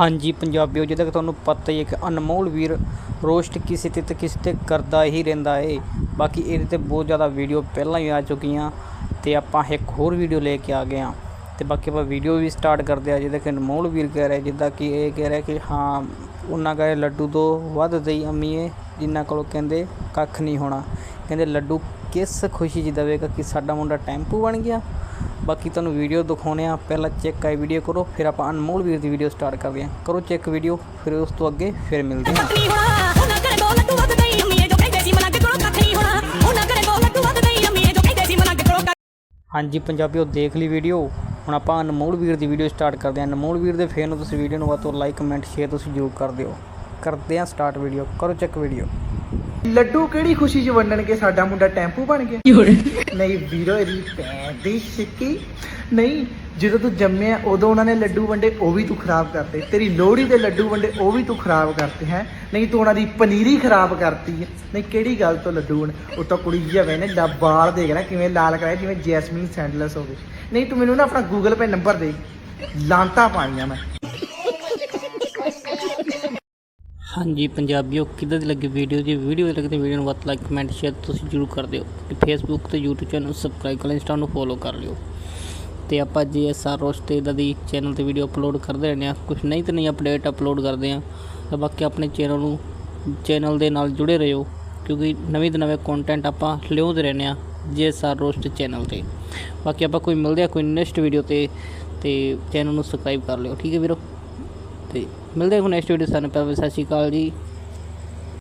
ਹਾਂਜੀ, ਪੰਜਾਬੀਓ, ਜਿੱਦਾਂ ਕਿ ਤੁਹਾਨੂੰ ਪਤਾ ਹੀ ਹੈ ਕਿ ਅਨਮੋਲ ਵੀਰ ਰੋਸਟ ਕਿਸੇ ਤੇ ਤੇ ਕਿਸੇ ਤੇ ਕਰਦਾ ਹੀ ਰਹਿੰਦਾ ਏ। ਬਾਕੀ ਇਹਦੇ ਤੇ ਬਹੁਤ ਜ਼ਿਆਦਾ ਵੀਡੀਓ ਪਹਿਲਾਂ ਹੀ ਆ ਚੁੱਕੀਆਂ ਤੇ ਆਪਾਂ ਇੱਕ ਹੋਰ ਵੀਡੀਓ ਲੈ ਕੇ ਆ ਗਏ ਹਾਂ। ਤੇ ਬਾਕੀ ਆਪਾਂ ਵੀਡੀਓ ਵੀ ਸਟਾਰਟ ਕਰਦੇ ਆ ਜਿੱਦਾਂ ਕਿ ਅਨਮੋਲ ਵੀਰ ਕਹਿ ਰਿਹਾ, ਜਿੱਦਾਂ ਕਿ ਇਹ ਕਹਿ ਰਿਹਾ ਕਿ ਹਾਂ, ਉਹਨਾਂ ਕਹੇ ਲੱਡੂ ਤੋਂ ਵੱਧ ਦਈ ਅੰਮੀਏ ਜਿੰਨਾ ਕੋਲੋਂ ਕਹਿੰਦੇ ਕੱਖ ਨਹੀਂ ਹੋਣਾ। ਕਹਿੰਦੇ ਲੱਡੂ ਕਿਸ ਖੁਸ਼ੀ 'ਚ ਦੇਵੇਗਾ ਕਿ ਸਾਡਾ ਮੁੰਡਾ ਟੈਂਪੂ ਬਣ ਗਿਆ? ਬਾਕੀ ਤੁਹਾਨੂੰ ਵੀਡੀਓ ਦਿਖਾਉਣੇ ਆ ਪਹਿਲਾਂ ਚੈੱਕ ਆਈ ਵੀਡੀਓ ਕਰੋ ਫਿਰ ਆਪਾਂ ਅਨਮੋਲ ਵੀਰ ਦੀ ਵੀਡੀਓ ਸਟਾਰਟ ਕਰਦੇ ਹਾਂ ਕਰੋ ਚੈੱਕ ਵੀਡੀਓ ਫਿਰ ਉਸ ਤੋਂ ਅੱਗੇ ਫਿਰ ਮਿਲਦੇ ਕੱਖ ਹਾਂਜੀ ਪੰਜਾਬੀਓ ਦੇਖ ਲਈ ਵੀਡੀਓ ਹੁਣ ਆਪਾਂ ਅਨਮੋਲ ਵੀਰ ਦੀ ਵੀਡੀਓ ਸਟਾਰਟ ਕਰਦੇ ਹਾਂ ਅਨਮੋਲ ਵੀਰ ਦੇ ਫੇਰ ਨੂੰ ਤੁਸੀਂ ਵੀਡੀਓ ਨੂੰ ਵੱਧ ਤੋਂ ਲਾਈਕ ਕਮੈਂਟ ਸ਼ੇਅਰ ਤੁਸੀਂ ਜ਼ਰੂਰ ਕਰ ਦਿਓ। ਕਰਦੇ ਹਾਂ ਸਟਾਰਟ ਵੀਡੀਓ ਕਰੋ ਚੈੱਕ ਵੀਡੀਓ ਲੱਡੂ ਕਿਹੜੀ ਖੁਸ਼ੀ 'ਚ ਵੰਡਣਗੇ? ਸਾਡਾ ਮੁੰਡਾ ਟੈਂਪੂ ਬਣ ਗਿਆ। ਨਹੀਂ ਵੀਰੋ ਇਹਦੀ ਭੈਣ ਦੀ ਸਿੱਕੀ। ਨਹੀਂ ਜਦੋਂ ਤੂੰ ਜੰਮਿਆ ਉਦੋਂ ਉਹਨਾਂ ਨੇ ਲੱਡੂ ਵੰਡੇ ਉਹ ਵੀ ਤੂੰ ਖਰਾਬ ਕਰਤੇ। ਤੇਰੀ ਲੋਹੜੀ ਦੇ ਲੱਡੂ ਵੰਡੇ ਉਹ ਵੀ ਤੂੰ ਖਰਾਬ ਕਰਤੇ ਹੈ। ਨਹੀਂ ਤੂੰ ਉਹਨਾਂ ਦੀ ਪਨੀਰੀ ਖਰਾਬ ਕਰਤੀ ਹੈ। ਨਹੀਂ ਕਿਹੜੀ ਗੱਲ ਤੋਂ ਲੱਡੂ ਵੰਡ ਉਹ ਤਾਂ ਕੁੜੀ ਜਵੇ ਨੇ ਲਾ ਬਾਲ ਦੇਖ ਨਾ ਕਿਵੇਂ ਲਾਲ ਕਰਾਇਆ ਜਿਵੇਂ ਜੈਸਮੀਨ ਸੈਂਡਲਸ ਹੋਵੇ ਨਹੀਂ ਤੂੰ ਮੈਨੂੰ ਨਾ ਆਪਣਾ ਗੂਗਲ ਪੇ ਨੰਬਰ ਦੇ। ਲਾਂਤਾ ਪਾਈਆਂ ਮੈਂ। ਹਾਂਜੀ, ਪੰਜਾਬੀਓ, ਕਿੱਦਾਂ ਦੀ ਲੱਗੀ ਵੀਡੀਓ ਜੀ ਵੀਡੀਓ ਲੱਗੀ ਤਾਂ ਵੀਡੀਓ ਨੂੰ ਵੱਧ ਲਾਈਕ ਕਮੈਂਟ ਸ਼ੇਅਰ ਤੁਸੀਂ ਜ਼ਰੂਰ ਕਰ ਦਿਓ। ਤੇ ਫੇਸਬੁੱਕ ਤੇ YouTube ਚੈਨਲ ਸਬਸਕ੍ਰਾਈਬ ਕਰ ਲਿਓ ਇੰਸਟਾ ਨੂੰ ਫੋਲੋ ਕਰ ਲਿਓ। ਤੇ ਆਪਾਂ ਜੀਐਸਆਰ ਰੋਸਟ ਇਦਾਂ ਦੀ ਚੈਨਲ ਤੇ ਵੀਡੀਓ ਅਪਲੋਡ ਕਰਦੇ ਰਹਿੰਦੇ ਆ ਕੁਝ ਨਹੀਂ ਤੇ ਨਹੀਂ ਅਪਡੇਟ ਅਪਲੋਡ ਕਰਦੇ ਆ ਤਾਂ ਬਾਕੀ ਆਪਣੇ ਚੈਨਲ ਨੂੰ ਚੈਨਲ ਦੇ ਨਾਲ ਜੁੜੇ ਰਹੋ। ਕਿਉਂਕਿ ਨਵੇਂ ਤੋਂ ਨਵੇਂ ਕੰਟੈਂਟ ਆਪਾਂ ਲਿਆਉਂਦੇ ਰਹਿੰਦੇ ਆ ਜੀਐਸਆਰ ਰੋਸਟ ਚੈਨਲ ਤੇ। ਬਾਕੀ ਆਪਾਂ ਕੋਈ ਮਿਲਦੇ ਆ ਕੋਈ ਨੈਕਸਟ ਵੀਡੀਓ ਤੇ ਤੇ ਚੈਨਲ ਨੂੰ ਸਬਸਕ੍ਰਾਈਬ ਕਰ ਲਿਓ। ਠੀਕ ਹੈ ਵੀਰੋ? ਤੇ ਮਿਲਦੇ ਹਾਂ ਨੈਕਸਟ ਵੀਡੀਓ ਸਾਨੂੰ ਪਿਆਰ ਸਤਿ ਸ਼੍ਰੀ ਅਕਾਲ ਜੀ।